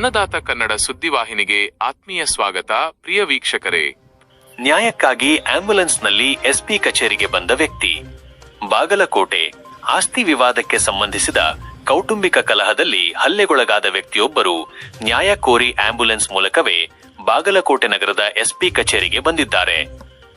ಅನ್ನದಾತ ಕನ್ನಡ ಸುದ್ದಿವಾಹಿನಿಗೆ ಆತ್ಮೀಯ ಸ್ವಾಗತ, ಪ್ರಿಯ ವೀಕ್ಷಕರೇ. ನ್ಯಾಯಕ್ಕಾಗಿ ಆಂಬ್ಯುಲೆನ್ಸ್ನಲ್ಲಿ ಎಸ್ಪಿ ಕಚೇರಿಗೆ ಬಂದ ವ್ಯಕ್ತಿ. ಬಾಗಲಕೋಟೆ, ಆಸ್ತಿ ವಿವಾದಕ್ಕೆ ಸಂಬಂಧಿಸಿದ ಕೌಟುಂಬಿಕ ಕಲಹದಲ್ಲಿ ಹಲ್ಲೆಗೊಳಗಾದ ವ್ಯಕ್ತಿಯೊಬ್ಬರು ನ್ಯಾಯ ಕೋರಿ ಆಂಬ್ಯುಲೆನ್ಸ್ ಮೂಲಕವೇ ಬಾಗಲಕೋಟೆ ನಗರದ ಎಸ್ಪಿ ಕಚೇರಿಗೆ ಬಂದಿದ್ದಾರೆ.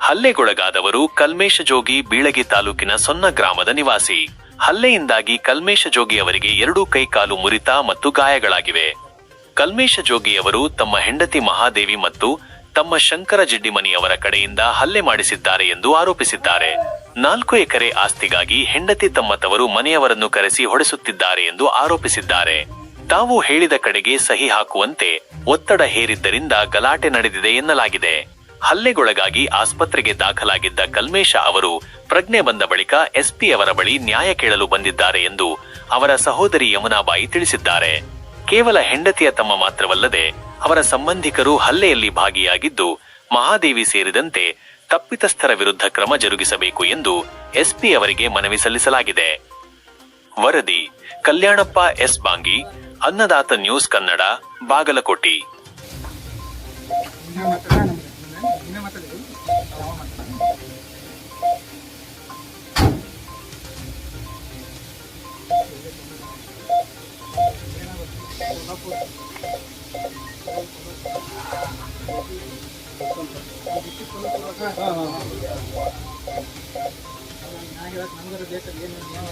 ಹಲ್ಲೆಗೊಳಗಾದವರು ಕಲ್ಮೇಶ ಜೋಗಿ ಬೀಳಗಿ ತಾಲೂಕಿನ ಸೊನ್ನ ಗ್ರಾಮದ ನಿವಾಸಿ. ಹಲ್ಲೆಯಿಂದಾಗಿ ಕಲ್ಮೇಶ ಜೋಗಿ ಅವರಿಗೆ ಎರಡೂ ಕೈ ಕಾಲು ಮುರಿತ ಮತ್ತು ಗಾಯಗಳಾಗಿವೆ. ಕಲ್ಮೇಶ ಜೋಗಿಯವರು ತಮ್ಮ ಹೆಂಡತಿ ಮಹಾದೇವಿ ಮತ್ತು ತಮ್ಮ ಶಂಕರ ಜಿಡ್ಡಿಮನಿಯವರ ಕಡೆಯಿಂದ ಹಲ್ಲೆ ಮಾಡಿಸಿದ್ದಾರೆ ಎಂದು ಆರೋಪಿಸಿದ್ದಾರೆ. ನಾಲ್ಕು ಎಕರೆ ಆಸ್ತಿಗಾಗಿ ಹೆಂಡತಿ ತಮ್ಮ ತವರು ಮನೆಯವರನ್ನು ಕರೆಸಿ ಹೊಡೆಸುತ್ತಿದ್ದಾರೆ ಎಂದು ಆರೋಪಿಸಿದ್ದಾರೆ. ತಾವು ಹೇಳಿದ ಕಡೆಗೆ ಸಹಿ ಹಾಕುವಂತೆ ಒತ್ತಡ ಹೇರಿದ್ದರಿಂದ ಗಲಾಟೆ ನಡೆದಿದೆ ಎನ್ನಲಾಗಿದೆ. ಹಲ್ಲೆಗೊಳಗಾಗಿ ಆಸ್ಪತ್ರೆಗೆ ದಾಖಲಾಗಿದ್ದ ಕಲ್ಮೇಶ ಅವರು ಪ್ರಜ್ಞೆ ಬಂದ ಬಳಿಕ ಎಸ್ಪಿ ಅವರ ಬಳಿ ನ್ಯಾಯ ಕೇಳಲು ಬಂದಿದ್ದಾರೆ ಎಂದು ಅವರ ಸಹೋದರಿ ಯಮುನಾಬಾಯಿ ತಿಳಿಸಿದ್ದಾರೆ. ಕೇವಲ ಹೆಂಡತಿಯ ತಮ್ಮ ಮಾತ್ರವಲ್ಲದೆ ಅವರ ಸಂಬಂಧಿಕರು ಹಲ್ಲೆಯಲ್ಲಿ ಭಾಗಿಯಾಗಿದ್ದು ಮಹಾದೇವಿ ಸೇರಿದಂತೆ ತಪ್ಪಿತಸ್ಥರ ವಿರುದ್ಧ ಕ್ರಮ ಜರುಗಿಸಬೇಕು ಎಂದು ಎಸ್ಪಿ ಅವರಿಗೆ ಮನವಿ ಸಲ್ಲಿಸಲಾಗಿದೆ. ವರದಿ, ಕಲ್ಯಾಣಪ್ಪ ಎಸ್ ಬಾಂಗಿ, ಅನ್ನದಾತ ನ್ಯೂಸ್ ಕನ್ನಡ, ಬಾಗಲಕೋಟಿ. ನಮಗರ ಬೇಕಲ್ಲ ಏನು ಯಾವ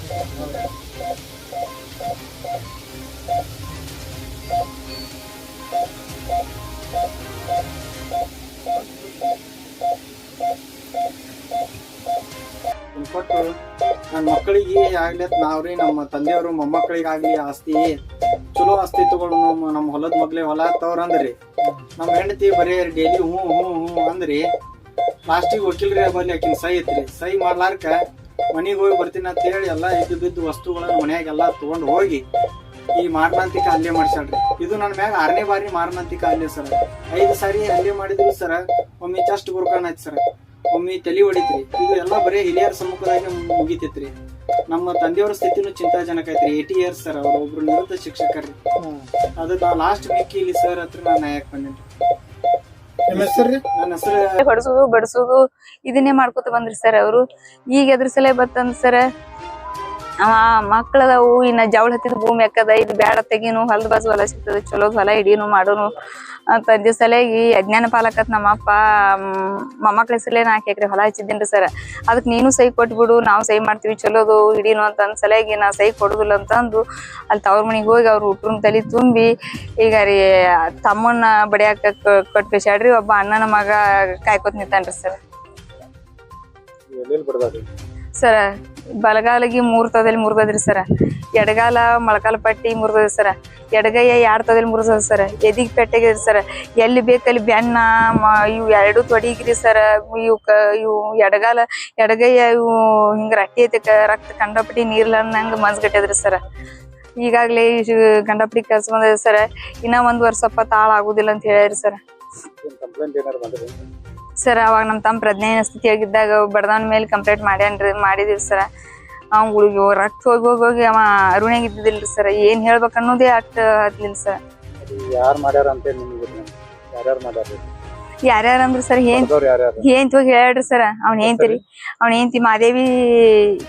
ಕೊಟ್ಟು ನನ್ನ ಮಕ್ಕಳಿಗೆ ಆಗ್ಲಿ ನಾವು ನಾವ್ರಿ ನಮ್ಮ ತಂದೆಯವರು ಮೊಮ್ಮಕ್ಕಳಿಗಾಗ್ಲಿ ಆಸ್ತಿ, ಚಲೋ ಆಸ್ತಿ ತಗೊಂಡು ನಮ್ಮ ನಮ್ಮ ಹೊಲದ ಮಗ್ಲೆ ಹೊಲ ತವ್ರ ಅಂದ್ರಿ. ನಮ್ಮ ಹೆಂಡತಿ ಬರೀ ಡೈಲಿ ಹ್ಞೂ ಹ್ಞೂ ಹ್ಞೂ ಅಂದ್ರಿ. ಲಾಸ್ಟಿಗೆ ವಕೀಲ್ರಿ ಬಲ್ಲಿ ಆಕಿನ ಸೈ ಐತ್ರಿ. ಸೈ ಮಾಡ್ಲಾರ್ಕ ಮನೆಗೆ ಹೋಗಿ ಬರ್ತೀನಿ ಅಂತ ಹೇಳಿ ಎಲ್ಲ ಇದ್ದು ಬಿದ್ದು ವಸ್ತುಗಳನ್ನ ಮನೆಯಾಗೆಲ್ಲ ತೊಗೊಂಡು ಹೋಗಿ ಈ ಮಾರಣಾಂತಿಕ ಹಲ್ಲೆ ಮಾಡ್ಸ್ಯಾಳ್ರಿ. ಇದು ನನ್ನ ಮ್ಯಾಗ ಆರನೇ ಬಾರಿ ಮಾರಣಾಂತಿಕ ಹಲ್ಲೆ ಸರ್. ಐದು ಸಾರಿ ಹಲ್ಲೆ ಮಾಡಿದ್ರು ಸರ್. ಒಮ್ಮೆ ಚಸ್ಟ್ ಗುರ್ಕಾನ್ ಆಯ್ತು ಸರ್. ಒಮ್ಮೆ ತಲೆ ಹೊಡಿತ್ರಿ. ಇದು ಎಲ್ಲ ಬರೀ ಹಿರಿಯರ ಸಮ್ಮುಖದಾಗ ಮುಗಿತೈತ್ರಿ. ನಮ್ಮ ತಂದೆಯವರ ಸ್ಥಿತಿನೂ ಚಿಂತಾಜನಕ ಐತ್ರಿ. ಏಟಿ ಇಯರ್ಸ್ ಸರ್ ಅವ್ರು ಒಬ್ರು ನಿವೃತ್ತ ಶಿಕ್ಷಕರಿ ಅದು ನಾ ಲಾಸ್ಟ್ ವೀಕ್ ಇಲ್ಲಿ ಸರ್ ಹತ್ರ ನಾನು ಯಾಕೆ ಬಂದೇನ್ರಿ ಹೊಡ್ಸೋದು ಬಡ್ಸೋದು ಇದನ್ನೇ ಮಾಡ್ಕೊತ ಬಂದ್ರಿ ಸರ್ ಅವರು. ಈಗ ಎದ್ರ ಸಲ ಬತ್ತಂದ್ ಸರ್ ಅವ ಮಕ್ಳದ ಇನ್ನ ಜವಳ ಹತ್ತಿದ ಭೂಮಿ ಹಾಕದ ಇದು ಬ್ಯಾಡ ತೆಗೀನು ಹೊಲದ ಬಾಜು ಹೊಲ ಸಿಗ್ತದ ಚಲೋ ಹೊಲ ಹಿಡೀನು ಮಾಡೋನು ಅಂತ ಸಲಗಿ ಅಜ್ಞಾನ ಪಾಲಕತ್ ನಮ್ಮ ಅಪ್ಪ ಮೊಮ್ಮಕ್ಳ ಸಲೇ ನಾ ಹಾಕಿ ಹೊಲ ಹಚ್ಚಿದ್ದೇನ್ರಿ ಸರ್. ಅದಕ್ಕೆ ನೀನು ಸಹಿ ಕೊಟ್ಬಿಡು ನಾವು ಸಹಿ ಮಾಡ್ತೀವಿ ಚಲೋದು ಹಿಡೀನು ಅಂತ ಅಂದ್ ಸಲಗಿ ನಾ ಸಹಿ ಕೊಡುದಿಲ್ಲ ಅಂತಂದು ಅಲ್ಲಿ ತವ್ರ ಮನೆಗೆ ಹೋಗಿ ಅವ್ರ ಹುಟ್ರನ್ ತಲಿ ತುಂಬಿ ಈಗ ರೀ ತಮ್ಮನ್ನ ಬಡಿಯಾಕ ಕೊಟ್ಟು ಕಳ್ಸ್ಯಾಡ್ರಿ ಒಬ್ಬ ಅಣ್ಣನ ಮಗ ಕಾಯ್ಕೊತ್ ನಿಂತಾನ್ರಿ ಸರ್. ಸರ ಬಲಗಾಲಿಗೆ ಮೂರ್ ತದಲ್ಲಿ ಮುರಿದದ್ರಿ ಸರ. ಎಡಗಾಲ ಮೊಳಕಾಲ ಪಟ್ಟಿ ಮುರಿದದ ಸರ. ಎಡಗೈಯ ಎರಡ್ ತದಲ್ಲಿ ಮುರಿದದ ಸರ. ಎದಿಗ್ ಪೆಟ್ಟಿಗೆ ಸರ. ಎಲ್ಲಿ ಬೇಕಲ್ಲಿ ಬೆನ್ನ ಇವು ಎರಡು ತೊಡಿಗ್ರಿ ಸರ. ಇವು ಕ, ಇವು ಎಡಗಾಲ, ಎಡಗೈಯ ಇವು ಹಿಂಗ ರಟ್ಟಿ ಐತಿ ರಕ್ತ ಕಂಡಪಟ್ಟಿ ನೀರ್ಲನ್ನಂಗ ಮನ್ಸ್ಗಟ್ಟದ್ರಿ ಸರ. ಈಗಾಗ್ಲೇ ಗಂಡಪಡಿ ಗಂಡಪಟ್ಟಿ ಬಂದಿದೆ ಸರ. ಇನ್ನ ಒಂದ್ ವರ್ಷಪ್ಪ ತಾಳ ಆಗುದಿಲ್ಲ ಅಂತ ಹೇಳಿದ್ರಿ ಸರ್. ಸರ್ ಅವಾಗ ನಮ್ಮ ತಮ್ಮ ಪ್ರಜ್ಞೆ ಸ್ಥಿತಿಯಾಗಿದ್ದಾಗ ಬಡದವನ ಮೇಲೆ ಕಂಪ್ಲೇಂಟ್ ಮಾಡ್ಯಾನ್ರಿ ಮಾಡಿದಿರಿ ಸರ್. ಅವ್ನ್ ಗುಳಿಗೆ ರಕ್ತ ಹೋಗಿ ಹೋಗಿ ಹೋಗಿ ಅವ ಅರುಣ್ಯಾಗ ಇದ್ದಿದ್ದಿಲ್ರಿ ಸರ್. ಏನ್ ಹೇಳ್ಬೇಕು ಅನ್ನೋದೇ ಅಟ್ ಹತ್ಲಿಲ್ಲ ಸರ್. ಯಾರು ಮಾಡ್ಯಾರ ಅಂತ ನಿಮ್ಗೆ ಯಾರ್ಯಾರು ಮಾಡ್ಯಾರ ಯಾರ್ಯಾರ ಅಂದ್ರ ಸರ್ ಏನ್ ಏನ್ ಹೋಗಿ ಹೇಳ್ರಿ ಸರ್. ಅವ್ನ ಏನ್ತಿರಿ ಅವ್ನ ಏನ್ತಿ ಮಾದೇವಿ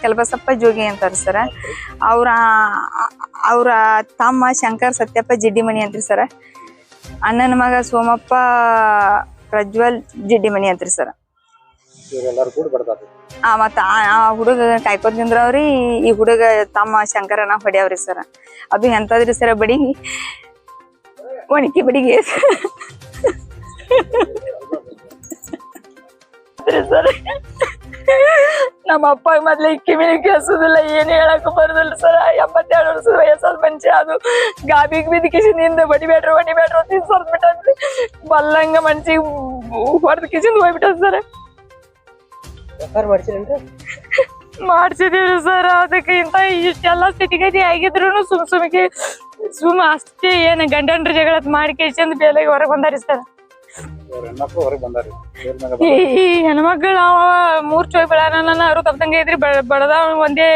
ಕಲ್ಬಸಪ್ಪ ಜೋಗಿ ಅಂತಾರ ಸರ್. ಅವ್ರ ಅವ್ರ ತಮ್ಮ ಶಂಕರ್ ಸತ್ಯಪ್ಪ ಜಿಡ್ಡಿಮಣಿ ಅಂತ್ರಿ ಸರ್. ಅಣ್ಣನ ಮಗ ಸೋಮಪ್ಪ ಪ್ರಜ್ವಲ್ ಜಿಡ್ಡಿಮಣಿ ಅಂತ್ರಿ ಸರ್. ಇವ್ರೆಲ್ಲರೂ ಕೂಡ ಬಡ್ದಾರಿ ಆ ಮತ್ತ ಆ- ಆ ಹುಡುಗ ಕಾಯ್ಕೋತ್ ನಿಂದ್ರವ್ರಿ ಈ ಹುಡುಗ ತಮ್ಮ ಶಂಕರನ ಹೊಡ್ಯಾವ್ರಿ ಸರ್. ಅದು ಎಂತದ್ರಿ ಸರ್ ಬಡಿ? ಒಣಕಿ ಬಡಿಗೆ. ಸರ್. ನಮ್ಮ ಅಪ್ಪ ಮೊದ್ಲು ಕಿವಿನ ಕೇಳಿಸೋದಿಲ್ಲ ಏನು ಹೇಳಕ್ ಬರೋದಿಲ್ಲ ಸರ್. ಎಂಬತ್ತೆರಡು ವರ್ಷದ ವಯಸ್ಸಾದ ಮನುಷ್ಯ ಅದು ಗಾಬಿಗೆ ಬಿದ್ದ ಕಿಶಿನಿಂದ ಬಡಿಬೇಡ್ರಿ ಬಡಿಬೇಡ್ರಿ ಅಂತ ಸರ್ಬಿಟ್ಟನ್ರಿ ಬಲ್ಲಂಗ ಮನ್ಸಿಗೆ ಹೊಡೆದ ಕಿಸಿಂದ ಹೋಗ್ಬಿಟ್ಟ ಸರ್ ಮಾಡ್ಸಿದೀವಿ ಸರ್ ಅದಕ್ಕೆ ಇಂತ ಇಷ್ಟೆಲ್ಲ ಸ್ಥಿತಿಗತಿ ಆಗಿದ್ರು ಸುಮ್ ಸುಮ್ಗೆ ಸುಮ್ ಅಷ್ಟೇ ಏನು ಗಂಡಂಡ್ರ ಜಗಳ ಮಾಡಿ ಕೇಸಂದ್ ಬೇಲೆಗೆ ಹೊರಗೆ ಬಂದಾರಿ ಸರ್. ಈ ಈ ಹೆಣ್ಮಕ್ಳು ಅವ ಮೂರ್ ಚೋಯ್ ಬೆಳನ ಅರು ತಪ್ಪದಂಗೆ ಇದ್ರಿ ಬ- ಬಡದ ಒಂದೇ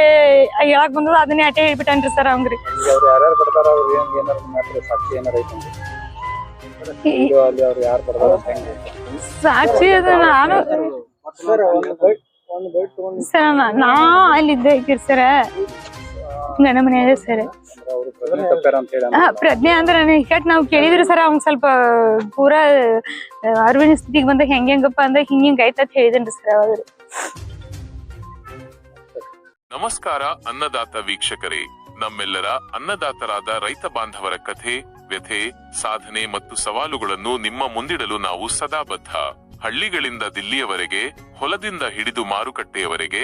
ಹೇಳಕ್ ಬಂದದ ಅದನ್ನೇ ಅಟೆ ಹೇಳ್ಬಿಟ್ಟನ್ರಿ ಸರ್ ಅವಂಗ್ರಿ ಬಂದಾರಿ. ಸಾಕ್ಷಿ ಅದ ನಾನು ಸರ್ ಒಂದು ಬೈಟ್ ಒಂದು ಬೈಟ್ ತಗೊಂಡು ಸರ್ ನಾ ಅಲ್ಲಿದ್ದೆ ಸರ. ಗಂಡ ಮನೆಯಾಗ ಸರ್. ಪ್ರಜ್ಞೆ ಅಂದ್ರೆ ಕೆಟ್ ನಾವ್ ಕೇಳಿದ್ರಿ ಸರ್, ಅವ್ನ್ ಸ್ವಲ್ಪ ಪೂರಾ ಅರಿವಿನ ಸ್ಥಿತಿಗೆ ಬಂದ ಹೆಂಗ್ ಹೆಂಗಪ್ಪ ಅಂದ್ರೆ ಹಿಂಗ್ ಹಿಂಗ್ ಆಯ್ತಂತ ಹೇಳಿದೇನ್ರಿ ಸರ್ ಅವಾಗ ನಮಸ್ಕಾರ ಅನ್ನದಾತ ವೀಕ್ಷಕರೇ. ನಮ್ಮೆಲ್ಲರ ಅನ್ನದಾತರಾದ ರೈತ ಬಾಂಧವರ ಕಥೆ, ವ್ಯಥೆ, ಸಾಧನೆ ಮತ್ತು ಸವಾಲುಗಳನ್ನು ನಿಮ್ಮ ಮುಂದಿಡಲು ನಾವು ಸದಾ ಬದ್ಧ ಹಳ್ಳಿಗಳಿಂದ ದಿಲ್ಲಿಯವರೆಗೆ, ಹೊಲದಿಂದ ಹಿಡಿದು ಮಾರುಕಟ್ಟೆಯವರೆಗೆ